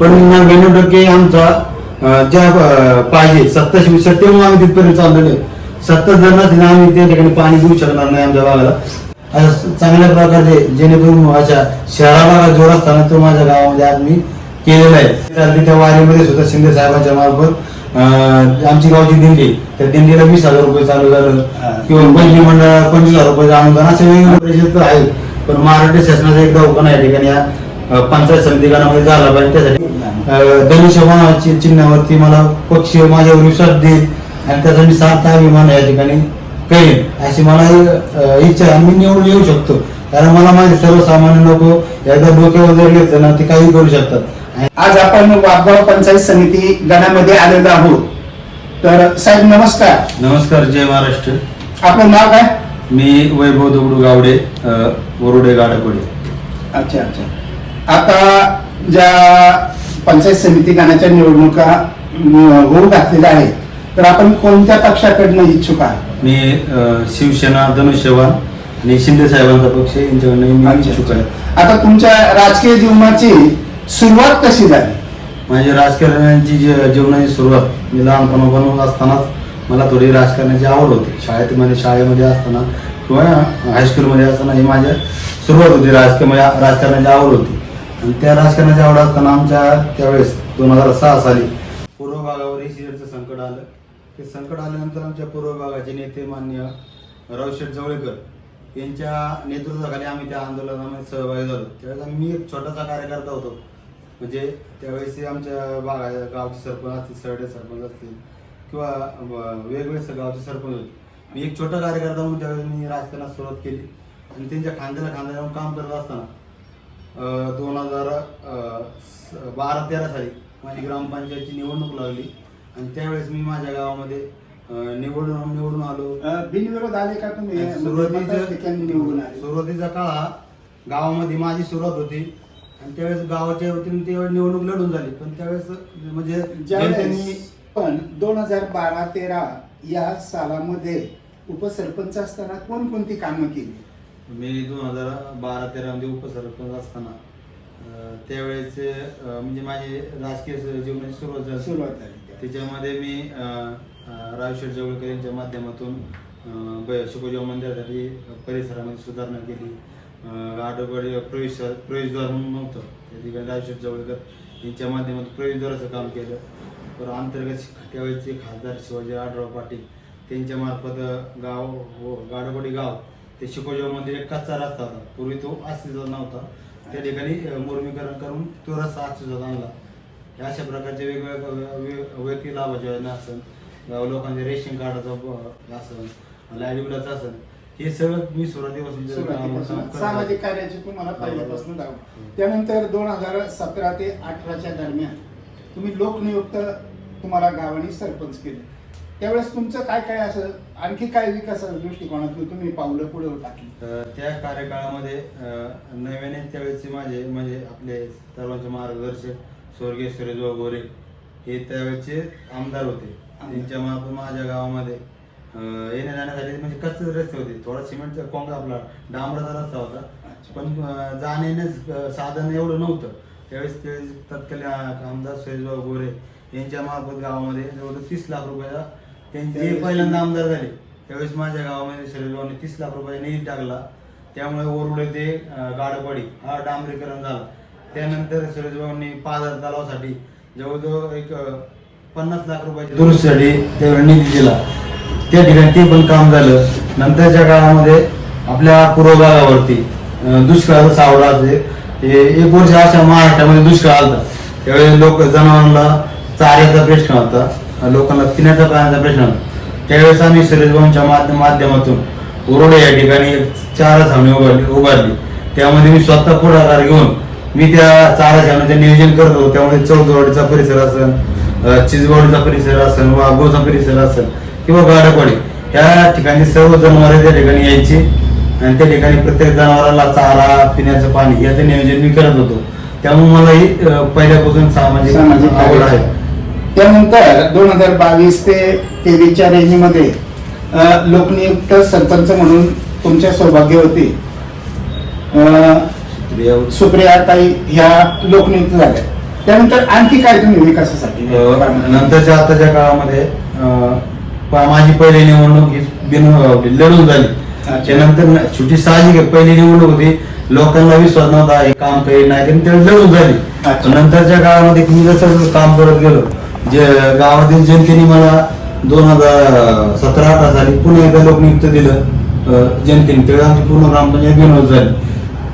पण नव्याण्णव टक्के आमचा ज्या पाहिजे सत्ताशे वीस तेव्हा आम्ही तिथपर्यंत चाललेलो आहे. सत्तर जर नसले ना आम्ही त्या ठिकाणी पाणी देऊ शकणार नाही आमच्या भागाला. चांगल्या प्रकारे जेणेकरून अशा शहरा भागात जोर असताना तो माझ्या गावामध्ये आज मी केलेला आहे. चालली त्या वारीमध्ये सुद्धा शिंदे साहेबांच्या मार्फत आमची गावची दिंडी त्या दिंडीला वीस हजार रुपये चालू झालं. किंवा पहिली मंडळाला पंचवीस हजार रुपये अनुदान असे वेगवेगळे प्रश्न तर आहेत. पण महाराष्ट्र शासनाचा एक दवाखाना या ठिकाणी पंचायत समिती गणामध्ये झाला पाहिजे त्यासाठी धनुष्यबाणाची चिन्हावरती मला पक्ष माझ्यावर विश्वास देईल आणि त्याचा मी सात अभिमान या ठिकाणी करेन अशी मला इच्छा आहे. मी निवडून येऊ शकतो. कारण मला माझे सर्वसामान्य लोक एकदा डोक्यावर जर घेतलं ना ते काही करू शकतात. आणि आज आपण वाघगाव पंचायत समिती गणामध्ये आलेलो आहोत. तर साहेब नमस्कार. नमस्कार जय महाराष्ट्र. आपलं नाव काय? मी वैभव दगडू गावडे अं, वरुडे गाडकोडे अच्छा अच्छा. आता ज्या पंचायत समिती गणाच्या निवडणुका होऊ घातलेल्या आहेत तर आपण कोणत्या पक्षाकडनं इच्छुक आहात? मी शिवसेना धनुष्यवान आणि शिंदे साहेबांचा पक्ष यांच्याकडनं. इच्छुक आहे. आता तुमच्या राजकीय जीवनाची सुरुवात कशी झाली? माझी राजकारणाची जी जीवनाची सुरुवात मी लहानपणापासून असतानाच मला थोडी राजकारणाची आवड होती. शाळेमध्ये शाळेमध्ये असताना किंवा हायस्कूलमध्ये असताना ही माझ्या सुरुवात होती. राजकीय म्हणजे राजकारणाची आवड होती. आणि त्या राजकारणाच्या आवड असताना आमच्या त्यावेळेस दोन हजार सहा साली पूर्व भागावर सिरियलचं संकट आलं. ते संकट आल्यानंतर आमच्या पूर्व भागाचे नेते मान्य रावशेठ जवळेकर यांच्या नेतृत्वाखाली आम्ही त्या आंदोलनामध्ये सहभागी झालो. त्यावेळेस आम्ही एक छोटासा कार्यकर्ता होतो. म्हणजे त्यावेळेस आमच्या भागा गावचे सरपंच असतील सरडे सरपंच असतील किंवा वेगवेगळे गावचे सरपंच होते. मी एक छोटा कार्यकर्ता म्हणून त्यावेळेस मी राजकारणात सुरुवात केली. आणि त्यांच्या खांद्याला खांद्याला काम करत असताना दोन हजार बारा तेरा साली माझी ग्रामपंचायतची निवडणूक लागली. आणि त्यावेळेस मी माझ्या गावामध्ये निवडून निवडून आलो. बिनविरोध आले का तुम्ही? सुरुवातीचं मताधिक्यांनी निवडून आले. सुरुवातीचा काळ हा गावामध्ये माझी सुरुवात होती. आणि त्यावेळेस गावाच्या वतीने त्यावेळेस निवडणूक लढून झाली. पण त्यावेळेस म्हणजे ज्यावेळेस पण दोन हजार बारा तेरा या सालामध्ये उपसरपंच असताना कोणकोणती कामं केली? मी दोन हजार बारा तेरा मध्ये उपसरपंच असताना त्यावेळेस म्हणजे माझी राजकीय जीवनाची सुरुवात झाली. सुरुवात झाली त्या. त्याच्यामध्ये मी रावशेठ जवळकर यांच्या माध्यमातून शुकोदेव मंदिरासाठी परिसरामध्ये सुधारणा केली. आडोबडी प्रवेश प्रवेशद्वार म्हणून नव्हतं. त्या ठिकाणी रावशेठ जवळकर यांच्या माध्यमातून प्रवेशद्वाराचं काम केलं. तर अंतर्गत त्यावेळेचे खासदार शिवाजी आढराव पाटील त्यांच्या मार्फत अं, गाव व गाडोबडी गाव ते मंदिर एक कच्चा रस्ता होता. पूर्वी तो अस्तित्वात नव्हता. त्या ठिकाणी मुर्मीकरण करून तो रस्ता अस्तित्वात आणला. या अशा प्रकारचे वेगवेगळ्या व्यक्ती लाभाच्या योजना असेल गाव लोकांचे रेशन कार्डाचं असेल लाइट बिलाचं असेल हे सगळं मी सुरुवातीपासून सामाजिक. कार्याची तुम्हाला पहिल्यापासून हो. लावून त्यानंतर दोन हजार सतरा ते अठराच्या दरम्यान तुम्ही लोकनियुक्त तुम्हाला गावाने सरपंच केले. त्यावेळेस तुमचं काय काय असं आणखी काय विकासाच्या दृष्टिकोनातून तुम्ही पावलं पुढे टाकली. त्या कार्यकाळामध्ये नव्याने त्यावेळेचे माझे म्हणजे आपले सर्वांचे मार्गदर्शक स्वर्गीय सुरेशभाऊ गोरे हे त्यावेळेचे आमदार होते. त्यांच्या मार्फत माझ्या गावामध्ये येण्या जाण्यासाठी म्हणजे कच्चे रस्ते होते. थोडा सिमेंटचा कोंग आपला डांबराचा रस्ता होता. पण अं, जाण्या येण्यास अं, साधन एवढं नव्हतं. त्यावेळेस ते तत्कालीन आमदार सुरेशभाऊ गोरे यांच्या मार्फत गावामध्ये जवळ तीस लाख रुपयाचा त्यांचे जे पहिल्यांदा आमदार झाले. त्यावेळेस माझ्या गावामध्ये सुरेशभाऊने तीस लाख रुपयाचा निधी टाकला. त्यामुळे ओरडे ते गाडपाडी हा डांबरीकरण झाला. त्यानंतर सुरेशभाऊंनी पाझर तलावासाठी जवळजवळ एक पन्नास लाख रुपयाच्या दुरुस्तीसाठी त्यावेळी निधी दिला. त्या ठिकाणी ते पण काम झालं. नंतरच्या काळामध्ये आपल्या पूर्व भागावरती दुष्काळाचा सावळा असे हे एक वर्ष अशा महाराष्ट्रामध्ये दुष्काळ आलता. त्यावेळी लोक जनावरांना चाऱ्याचा प्रश्न होता. लोकांना पिण्याचा पाण्याचा प्रश्न. त्यावेळेस आम्ही सुरेशभाऊंच्या माध्य माध्यमातून उरोडे या ठिकाणी चारा छावणी उभारली उभारली. त्यामध्ये मी स्वतः पुढाकार घेऊन मी त्या चारा छावणीचं नियोजन करत होतो. त्यामुळे चौदवाडीचा परिसर असेल अं, चिचवाडीचा परिसर असेल वाघोचा परिसर असेल किंवा गाडपाडी. या ठिकाणी सर्व जनावरे त्या ठिकाणी यायची आणि त्या ठिकाणी प्रत्येक जनावराला चारा पिण्याचं पाणी याचं नियोजन मी करत होतो. त्यामुळे मला ही पहिल्यापासून सामाजिक आवड आहे. त्यानंतर दोन हजार बावीस ते तेवीसच्या रेंजमध्ये लोकनियुक्त सरपंच म्हणून तुमच्या सौभाग्यवती अं, सुप्रिया ताई ह्या लोकनियुक्त झाल्या. त्यानंतर आणखी काय तुम्ही विकासासाठी नंतरच्या आताच्या काळामध्ये माझी पहिली निवडणूक ही बिन लढून झाली. त्यानंतर शेवटी साहजिक पहिली निवडणूक होती. लोकांना विश्वास नव्हता हे काम काही नाही ते लढून झाली. नंतरच्या काळामध्ये मी जसं काम करत गेलो जे गावातील जनतेने मला दोन हजार सतरा अठरा साली पुन्हा एकदा लोकनियुक्त दिलं. जनतेने. तेव्हा आमची पूर्ण ग्रामपंचायत बिनवत झाली.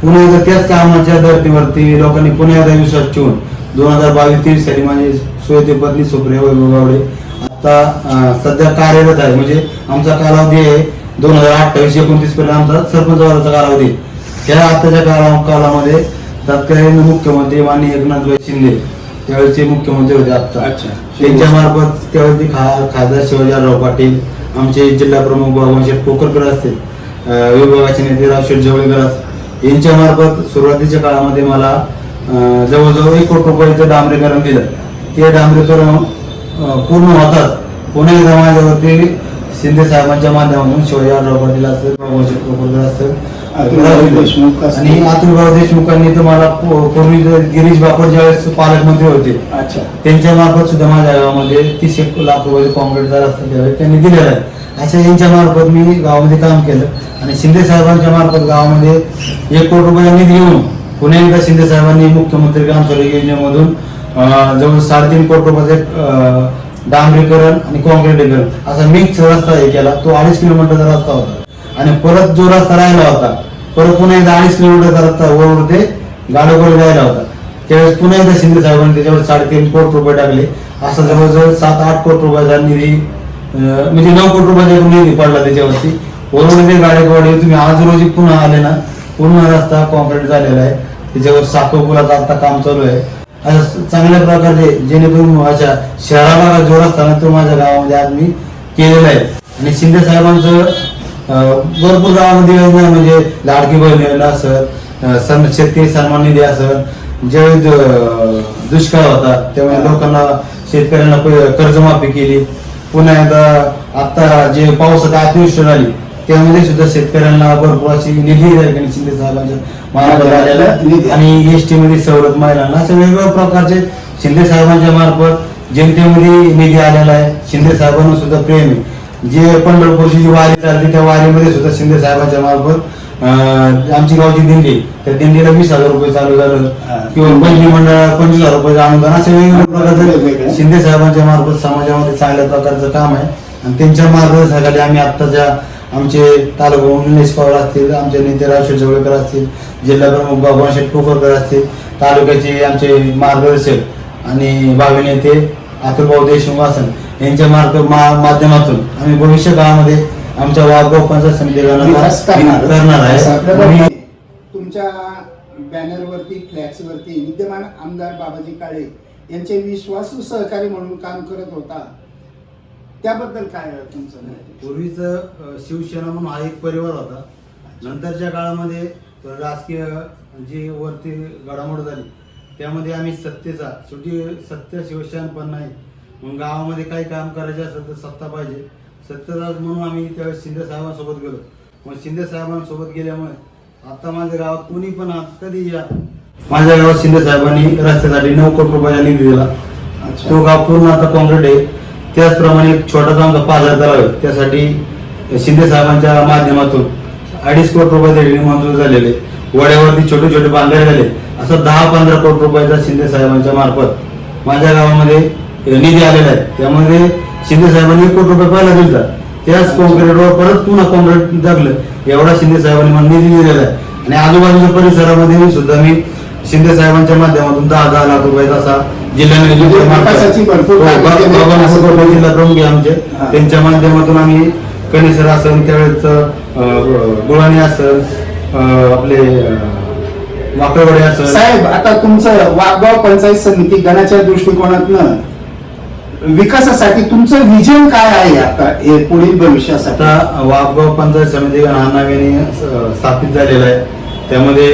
पुन्हा एकदा त्याच कामाच्या धर्तीवरती लोकांनी पुन्हा एकदा विश्वास ठेवून दोन हजार बावीस तेवीस साली माझी सोयते पत्नी सुप्रिया वैभव गावडे आता सध्या कार्यरत आहे. म्हणजे आमचा कालावधी आहे दोन हजार अठ्ठावीस एकोणतीस पर्यंत आमचा सरपंच पदाचा कालावधी. त्या आताच्या काला कालामध्ये तत्कालीन मुख्यमंत्री माननीय एकनाथभाई शिंदे त्यावेळेचे मुख्यमंत्री होते आता अच्छा. त्यांच्या मार्फत त्यावेळी खा खासदार शिवाजीराव पाटील आमचे जिल्हा प्रमुख भगवान शेठ कोकरकर असतील विभागाचे नेते रावशेठ जवळकर असतील यांच्या मार्फत सुरुवातीच्या काळामध्ये मला जवळजवळ एक कोटी रुपयाचं डांबरीकरण दिलं. ते डांबरीकरण पूर्ण होतात पुन्हा एकदा माझ्यावरती शिंदे साहेबांच्या माध्यमातून शिवाजीराव पाटील असतील भगवान शेठ कोकरकर असतील देशमुख. आणि अतुलभाऊ देशमुखांनी तर मला पूर्वी गिरीश बापट ज्यावेळेस पालकमंत्री होते अच्छा. त्यांच्या मार्फत सुद्धा माझ्या गावामध्ये तीस एक लाख रुपये कॉन्क्रीटचा रस्ता त्यावेळी त्यांनी दिलेला आहे. अशा यांच्या मार्फत मी गावामध्ये काम केलं आणि शिंदे साहेबांच्या मार्फत गावामध्ये एक कोटी रुपये निधी घेऊन पुन्हा एकदा शिंदे साहेबांनी मुख्यमंत्री ग्राम सडक योजनेमधून जवळ साडेतीन कोटी रुपयाचे डांबरीकरण आणि कॉन्क्रीटीकरण असा मिक्स रस्ता हे केला. तो अडीच किलोमीटरचा रस्ता होता. आणि परत जो रस्ता राहिला होता परत पुन्हा एकदा अडीच किलोमीटरचा रस्ता वर ते गाडोगोळी राहिला होता त्यावेळेस पुन्हा एकदा शिंदे साहेबांनी त्याच्यावर साडेतीन कोटी रुपये टाकले. असं जवळजवळ सात आठ कोटी रुपयाचा निधी म्हणजे नऊ कोटी रुपयाचा निधी पडला त्याच्यावरती. वरून ते गाडेकवाडी तुम्ही आज रोजी पुन्हा आले ना पूर्ण रस्ता कॉन्क्रीट झालेला आहे. त्याच्यावर साखर पुलाचं आता काम चालू आहे. चांगल्या प्रकारे जेणेकरून माझ्या शहराला भागात असताना तो माझ्या गावामध्ये आज मी केलेला आहे. आणि शिंदे साहेबांचं भरपूर गावामध्ये योजना म्हणजे लाडकी बहीण योजना असेल अं, सण शेतकरी सन्मान निधी असेल ज्यावेळी दुष्काळ होता तेव्हा लोकांना शेतकऱ्यांना कर्जमाफी केली. पुन्हा एकदा आता जे पावसात अतिवृष्टी झाली त्यामध्ये सुद्धा शेतकऱ्यांना भरपूर अशी निधी शिंदे साहेबांच्या मार्फत. आलेला. आणि एस टी मध्ये सवलत महिलांना अशा वेगवेगळ्या प्रकारचे शिंदे साहेबांच्या मार्फत जनतेमध्ये निधी आलेला आहे. शिंदे साहेबांना सुद्धा प्रेम आहे. जे पंढरपूरची जी वारी चालते त्या वारीमध्ये सुद्धा शिंदे साहेबांच्या मार्फत आमची गावची दिंडी त्या दिंडीला वीस हजार रुपये चालू झालं. किंवा पंचमी मंडळाला पंचवीस हजार रुपये अनुदान असे वेगवेगळ्या प्रकारचं शिंदे साहेबांच्या मार्फत समाजामध्ये चांगल्या प्रकारचं काम आहे. आणि त्यांच्या मार्गदर्शनाखाली आम्ही आत्ताच्या आमचे तालुका निलेश पवार असतील आमचे नेते राजेश जवळकर असतील जिल्हा प्रमुख भगवान टोकरकर असतील तालुक्याचे आमचे मार्गदर्शक आणि भावी नेते अतुलभाऊ देशमुख असेल यांच्या मार्ग माध्यमातून आम्ही भविष्य काळामध्ये आमच्या वाघगाव पंचायत समिती विकास करणार आहे. तुमच्या बॅनरवरती फ्लॅक्सवरती विद्यमान आमदार बाबाजी काळे यांचे विश्वासू सहकारी म्हणून काम करत होता त्याबद्दल काय तुमचं? पूर्वीच शिवसेना म्हणून हा एक परिवार होता नंतरच्या काळामध्ये राजकीय जी वरती घडामोड झाली त्यामध्ये आम्ही सत्तेचा शेवटी सत्य शिवसेना पण नाही मग गावामध्ये काही काम करायचे असेल तर सत्ता पाहिजे. सत्तेचाच म्हणून आम्ही त्यावेळेस शिंदे साहेबांसोबत गेलो. मग शिंदे साहेबांसोबत गेल्यामुळे आता माझ्या गावात कोणी पण आत- कधी या. माझ्या गावात शिंदे साहेबांनी रस्त्यासाठी नऊ कोटी रुपयाचा निधी दिला. तो गाव पूर्ण आता कॉन्क्रीट आहे. त्याचप्रमाणे एक छोटासा आमचा पाझर तलाव आहे. त्यासाठी शिंदे साहेबांच्या माध्यमातून अडीच कोटी रुपये देणे मंजूर झालेले वड्यावरती छोटे छोटे बांधारे झाले. असं दहा पंधरा कोटी रुपयाचा शिंदे साहेबांच्या मार्फत माझ्या गावामध्ये निधी आलेला आहे. त्यामध्ये शिंदे साहेबांनी एक कोटी रुपये पहिला दिला त्याच कॉन्क्रीटवर परत पुन्हा कॉन्क्रीट जगलं एवढा शिंदे साहेबांनी मला निधी दिलेला आहे. आणि आजूबाजूच्या परिसरामध्ये सुद्धा मी शिंदे साहेबांच्या माध्यमातून दहा दहा लाख रुपयाचा असा जिल्हा हो, मुकुटबाई जिल्हा प्रमुख आमचे. त्यांच्या माध्यमातून आम्ही कणेसर असेल त्यावेळेस गुळाणी असेल आपले अं, वाकळवडे असेल. साहेब आता तुमचं वाघगाव पंचायत समिती गणाच्या दृष्टिकोनातनं विकासासाठी तुमचं विजन काय आहे आता? हे पुढील भविष्यासाठी? आता वाघगाव पंचायत समिती हा नव्याने स्थापित झालेला आहे. त्यामध्ये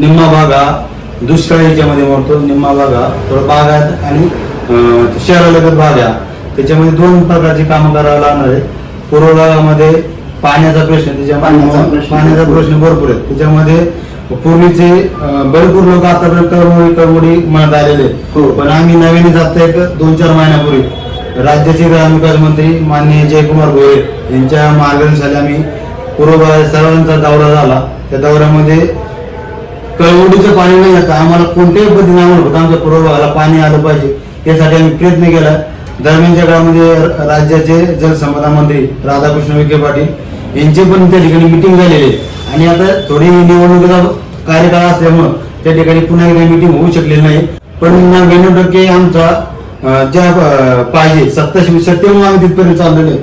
निम्मा भाग हा दुष्काळी याच्यामध्ये मोडतो. निम्मा भाग हा थोडा बागात आणि शहरालगत भाग. हा त्याच्यामध्ये दोन प्रकारची कामं करावं लागणार आहे पूर्व भागामध्ये पाण्याचा प्रश्न प्रश्न. पाण्याचा प्रश्न भरपूर आहे त्याच्यामध्ये पूर्वीचे भरपूर लोक आतापर्यंत कळमोडी कळमोडी म्हणत आलेले हो. पण आम्ही नवीन जात एक दोन चार महिन्यापूर्वी राज्याचे ग्रामविकास मंत्री माननीय जयकुमार भोये यांच्या मार्गदर्शनाखाली आम्ही पूर्व सर्वांचा दौरा झाला. त्या दौऱ्यामध्ये कळवडीचं पाणी नाही येतं आम्हाला कोणत्याही पद्धतीने होतं. आमच्या पूर्व भागाला पाणी आलं पाहिजे यासाठी आम्ही प्रयत्न केला. दरम्यानच्या काळामध्ये राज्याचे जलसंपदा मंत्री राधाकृष्ण विखे पाटील यांचे पण त्या ठिकाणी मिटिंग झालेली आहे आणि आता थोडी निवडणुकीचा कार्यकाळ असल्यामुळं त्या ठिकाणी पुन्हा एकदा मिटिंग होऊ शकलेली नाही. पण नव्याण्णव टक्के आमचा ज्या पाहिजे सत्ता सत्तेमुळे आम्ही तिथपर्यंत चाललेलो आहे.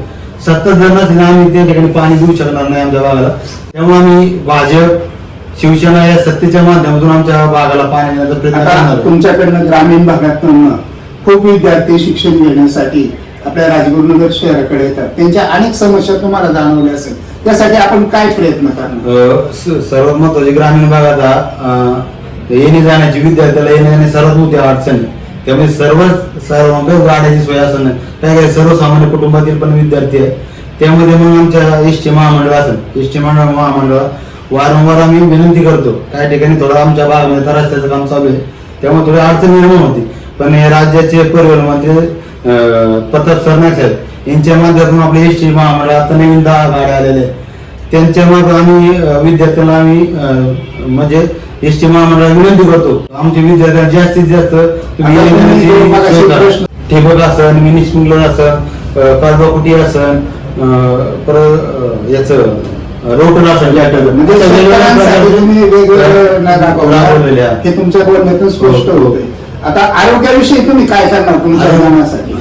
सत्ता ना आम्ही त्या ठिकाणी पाणी देऊ शकणार नाही आमच्या भागाला. त्यामुळे आम्ही भाजप शिवसेना या सत्तेच्या माध्यमातून आमच्या भागाला पाणी देण्याचा प्रयत्न. तुमच्याकडनं ग्रामीण भागातून खूप विद्यार्थी शिक्षण घेण्यासाठी आपल्या राजगुरुनगर शहराकडे येतात. त्यांच्या अनेक समस्या तुम्हाला जाणवल्या असेल. त्यासाठी आपण काय प्रयत्न करणार? सर्वात महत्वाची ग्रामीण भागाचा येणे जाण्याची विद्यार्थ्याला येणे जाणे सर्वात मोठ्या अडचणी त्यामुळे सर्व सर्व गाड्याची सोय असं काय काय सर्वसामान्य कुटुंबातील पण विद्यार्थी आहे त्यामध्ये मग आमच्या एस टी महामंडळ असेल. एस टी मंडळ महामंडळ वारंवार आम्ही विनंती करतो. काही ठिकाणी थोडं आमच्या भागामध्ये रस्त्याचं काम चालू आहे. त्यामुळे थोडी अडचण निर्माण होती. पण हे राज्याचे परिवहन मंत्री प्रताप सरनाईक साहेब यांच्या माध्यमातून आपले एस टी महामंडळ आता नवीन दहा गाड्या आलेल्या आहेत. त्यांच्या मग आम्ही विद्यार्थ्यांना आम्ही म्हणजे एस टी महामंडळाला विनंती करतो. आमच्या विद्यार्थ्यांना जास्तीत जास्त ठिबक असन मिनी स्प्रिंकलर असन कर्बकुटी असन परत याचं रोटर असन लॅटर म्हणजे. हे तुमच्या बोलण्यातून स्पष्ट हो. होते. आता आरोग्याविषयी तुम्ही काय करणार तुमच्या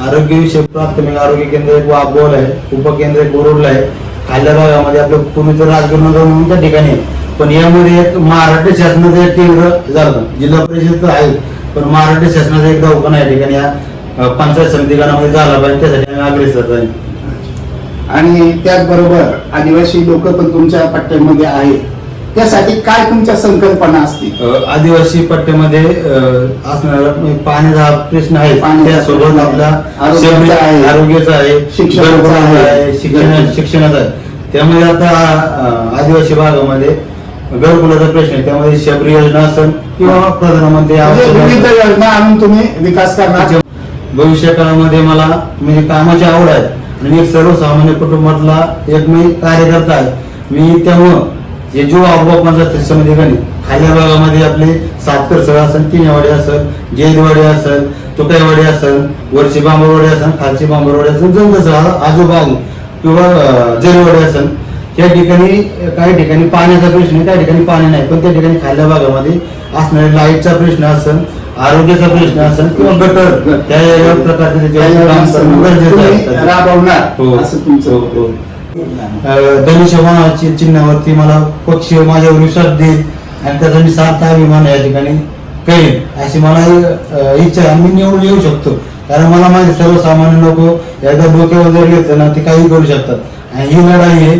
आरोग्यविषयक प्राथमिक आरोग्य केंद्र एक वाघोल आहे उपकेंद्र एक बोरुडला आहे. खाल्ल्या भागामध्ये आपलं पूर्वीचं राजगुरुनगर म्हणून त्या ठिकाणी पण यामध्ये एक महाराष्ट्र शासनाचं एक केंद्र झालं. जिल्हा परिषद आहे पण महाराष्ट्र शासनाचा एक दवाखाना या ठिकाणी या पंचायत समिती गणामध्ये झाला पाहिजे त्यासाठी आम्ही अग्रेसर आहे. आणि त्याचबरोबर आदिवासी लोक पण तुमच्या पट्ट्यामध्ये आहेत. त्यासाठी काय तुमच्या संकल्पना असतील? आदिवासी पट्ट्यामध्ये असणारा म्हणजे पाण्याचा प्रश्न आहे. त्यासोबत. आपला आरोग्याचा आहे. शिक्षणाचा आहे. शिक्षण शिक्षणाचा आहे. त्यामुळे आता आदिवासी भागामध्ये घरकुलाचा प्रश्न आहे. त्यामध्ये शबरी योजना असेल किंवा प्रधानमंत्री म्हणजे विविध योजना आणून तुम्ही विकास करणार? भविष्य काळामध्ये मला म्हणजे कामाची आवड आहे. आणि मी एक सर्वसामान्य कुटुंबातला एक मी कार्यकर्ता आहे. मी त्यामुळं जो आबोबा पंचायत समिती गणी खाल्या भागामध्ये आपले सातकर सळ असेल तिनेवाडी असेल जैदवाडी असेल तुकाईवाडी असेल वरची बांबरवाडी असेल खालची बांबरवाडी असेल जंगल आजूबाजू किंवा जरीवाडी असेल त्या ठिकाणी काही ठिकाणी पाण्याचा प्रश्न आहे काही ठिकाणी पाणी नाही पण त्या ठिकाणी खाल्ल्या भागामध्ये असणारे लाईटचा प्रश्न असेल आरोग्याचा प्रश्न असेल किंवा गटर त्या प्रकारचे राबवणार हो. असं तुमचं हो, हो. धनुष्यबाणाची चिन्हावरती मला पक्ष माझ्यावर विश्वास देईल आणि त्याचा मी सार्थ अभिमान या ठिकाणी करेन. अशी मला इच्छा आहे. मी निवडून येऊ शकतो. कारण मला माझे सर्वसामान्य लोक एकदा डोक्यावर जर घेतलं ना ते काही करू शकतात. आणि ही लढाई आहे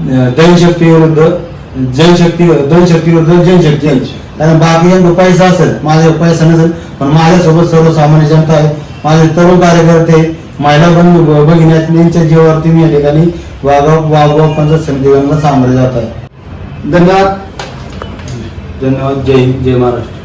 अं, धनशक्ती विरुद्ध जनशक्ती धनशक्ती विरुद्ध जनशक्ती. कारण बाकीच्यांकडे पैसा असेल माझ्या पैसा नसेल पण माझ्यासोबत सर्वसामान्य जनता आहे. माझे तरुण कार्यकर्ते महिला बंधू भगिनी यांच्या जीवावरती मी या ठिकाणी वाघाव वाघ पंचायत समितीला सामोरे जात आहे धन्यवाद. धन्यवाद. जय हिंद जय महाराष्ट्र.